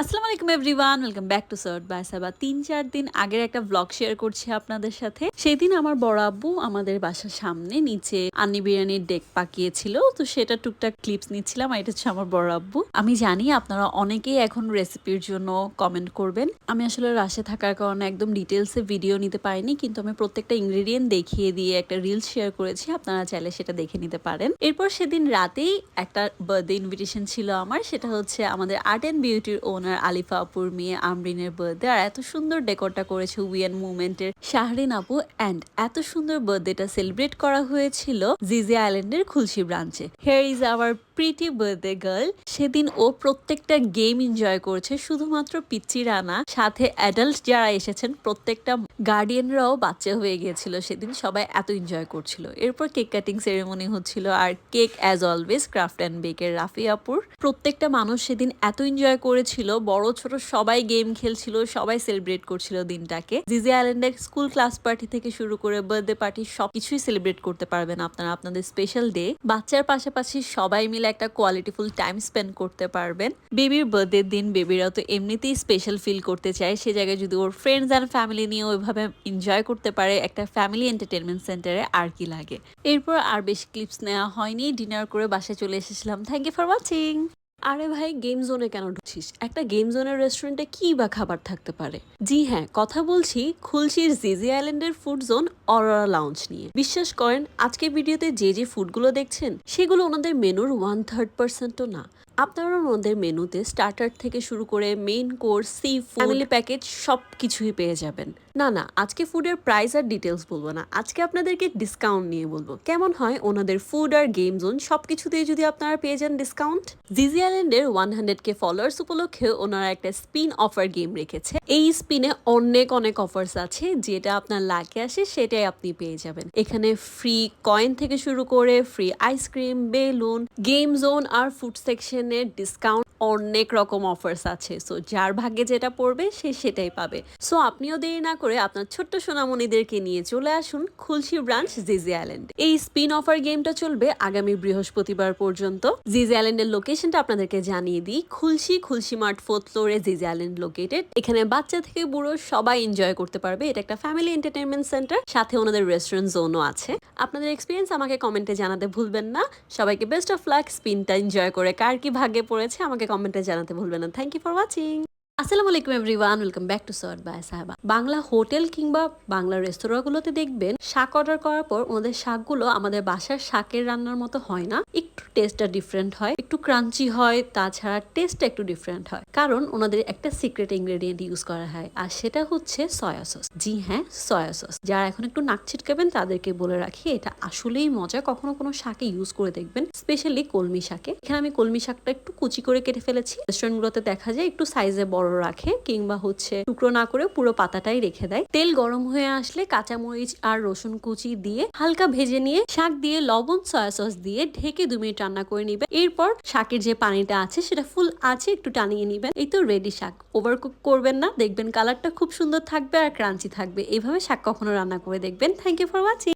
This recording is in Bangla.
আসসালামু আলাইকুম everyone welcome back to Sart by Saba তিন, চার দিন আগের একটা ব্লগ শেয়ার করছি আপনাদের সাথে। সেই দিন আমার বড় আব্বু আমাদের বাসার সামনে নিচে আন্নি বিরিয়ানির ডেক পাকিয়েছিল। তো সেটা টুকটাক ক্লিপস নিচ্ছিলাম আর এটা হচ্ছে আমার বড় আব্বু। আমি জানি আপনারা অনেকেই এখন রেসিপির জন্য কমেন্ট করবেন। আমি আসলে রাশে থাকার কারণে একদম ডিটেলসে ভিডিও নিতে পারিনি, কিন্তু আমি প্রত্যেকটা ইনগ্রেডিয়েন্ট দেখিয়ে দিয়ে একটা রিল শেয়ার করেছি। আপনারা চাইলে সেটা দেখে নিতে পারেন। এরপর সেদিন রাতেই একটা বার্থডে ইনভিটেশন ছিল আমার। সেটা হচ্ছে আমাদের আর্ট অ্যান্ড বিউটির ওনার আলিফা আপুর মেয়ে আমরিনের বার্থডে আর এত সুন্দর ডেকোরটা করেছে উইয়ান মুভমেন্টের শাহরিন আপু অ্যান্ড এত সুন্দর বার্থডেটা সেলিব্রেট করা হয়েছিল জিজি আইল্যান্ডের খুলশি ব্রাঞ্চে here is our pretty birthday girl সেদিন ও প্রত্যেকটা গেম এনজয় করছে, শুধুমাত্র পিচ্চি রানা, সাথে অ্যাডাল্ট যারা এসেছেন, প্রত্যেকটা গার্ডিয়ানরাও বাচ্চা হয়ে গিয়েছিল সেদিন, সবাই এত এনজয় করছিল। এরপর কেক কাটিং সেরেমনি হচ্ছিল আর cake as always craft and বেকের Rafi আপুর। প্রত্যেকটা মানুষ সেদিন এত এনজয় করেছিল বড় ছোট সবাই গেম খেলছিল, সবাই সেলিব্রেট করছিল দিনটাকে। জিজি আইল্যান্ডের স্কুল ক্লাস পার্টি থেকে শুরু করে বার্থডে পার্টি সবকিছুই সেলিব্রেট করতে পারবেন আপনারা, আপনাদের স্পেশাল ডে। বাচ্চার পাশাপাশি সবাই মিলে একটা কোয়ালিটিফুল টাইম স্পেন্ড করতে পারবেন। বেবির বার্থডে দিন বেবিরা তো এমনিতেই স্পেশাল ফিল করতে চায়। সে জায়গায় যদি ওর ফ্রেন্ডস অ্যান্ড ফ্যামিলি নিয়ে ওইভাবে এনজয় করতে পারে, একটা ফ্যামিলি এন্টারটেনমেন্ট সেন্টারে আর কি লাগে। এরপর আর বেশি ক্লিপস নেওয়া হয়নি। ডিনার করে বাসায় চলে এসেছিলাম। থ্যাংক ইউ ফর ওয়াচিং আরে ভাই গেম জোনে কেন ঢুকছিস? একটা গেম জোনের রেস্টুরেন্টে কি বা খাবার থাকতে পারে? জি হ্যাঁ কথা বলছি খুলশির জিজি আইল্যান্ডের ফুড জোন অরোরা লাউঞ্জ নিয়ে। বিশ্বাস করেন আজকের ভিডিওতে যে যে ফুডগুলো দেখছেন, সেগুলো ওনাদের মেনুর ওয়ান থার্ড পার্সেন্টও না। আপনারা ওনাদের মেনুতে স্টার্টার থেকে শুরু করে main course C family package সব কিছুই পেয়ে যাবেন। না না, আজকে ফুডের প্রাইস আর ডিটেলস বলব না। আজকে আপনাদেরকে ডিসকাউন্ট নিয়ে বলব। কেমন হয় ওনাদের ফুড আর গেম জোন সব কিছুতেই যদি আপনারা পেয়ে যান ডিসকাউন্ট জিজি আইল্যান্ডের ওয়ান হান্ড্রেড কে ফলোয়ার্স উপলক্ষে ওনারা একটা স্পিন অফার গেম রেখেছে। এই স্পিনে অনেক অনেক অফার্স আছে, যেটা আপনার লাগে আসে সেটাই আপনি পেয়ে যাবেন। এখানে ফ্রি কয়েন থেকে শুরু করে free ice cream balloon game zone আর ফুড সেকশনের ডিসকাউন্ট অনেক রকম অফার্স আছে। সো যার ভাগ্যে যেটা পড়বে সে সেটাই পাবে। সো আপনিও দেরি না করে আপনার ছোট্ট সোনামণিদেরকে নিয়ে চলে আসুন খুলশি ব্রাঞ্চ জিজি আইল্যান্ড এই স্পিন অফার গেমটা চলবে আগামী বৃহস্পতিবার পর্যন্ত। জিজি আইল্যান্ডের লোকেশনটা আপনাদেরকে জানিয়ে দিই খুলসি খুলসি মার্ট ফোর্থ ফ্লোরে জিজি আইল্যান্ড লোকেটেড এখানে বাচ্চা থেকে বুড়ো সবাই এনজয় করতে পারবে। এটা একটা ফ্যামিলি এন্টারটেনমেন্ট সেন্টার সাথে ওনাদের রেস্টুরেন্ট জোনও আছে। আপনাদের এক্সপিরিয়েন্স আমাকে কমেন্টে জানাতে ভুলবেন না। সবাইকে বেস্ট অফ লাক স্পিনটা এনজয় করে কার কি ভাগ্যে পড়েছে আমাকে কমেন্টে জানাতে ভুলবেন না। থ্যাংক ইউ ফর ওয়াচিং আসসালামু আলাইকুম everyone, welcome back to Sart by Saheba. Bangla hotel কিংবা বাংলা রেস্তোরাঁগুলোতে দেখবেন, শাক অর্ডার করার পর ওদের শাকগুলো আমাদের বাসার শাকের রান্নার মতো হয় না। একটু টেস্টটা ডিফারেন্ট হয়, একটু ক্রাঞ্চি হয়, তাছাড়া টেস্টটা একটু ডিফারেন্ট হয়। কারণ ওনাদের একটা সিক্রেট ইনগ্রেডিয়েন্ট ইউজ করা হয়, আর সেটা হচ্ছে সয়া সস জি হ্যাঁ সয়া সস যারা এখন একটু নাক ছিটকাবেন, তাদেরকে বলে রাখি, এটা আসলেই মজা, কখনো কোনো শাকে ইউজ করে দেখবেন স্পেশালি কলমি শাকে। এখানে আমি কলমি শাকটা একটু কুচি করে কেটে ফেলেছি। রেস্টুরেন্টগুলোতে দেখা যায়, একটু সাইজে বড় রাখে কিংবা হচ্ছে টুকরো না করে পুরো পাতাটাই রেখে দেয়। তেল গরম হয়ে আসলে কাঁচামরিচ আর রসুন কুচি দিয়ে হালকা ভেজে নিয়ে শাক দিয়ে লবণ, সয়া সস দিয়ে ঢেকে দু মিনিট রান্না করে নিবেন। এরপর শাকের যে পানিটা আছে সেটা ফুল আছে একটু টানিয়ে নিবেন। এই তো রেডি শাক। ওভার কুক করবেন না, দেখবেন কালারটা খুব সুন্দর থাকবে আর ক্রাঞ্চি থাকবে। এইভাবে শাক কখনো রান্না করে দেখবেন। Thank you for watching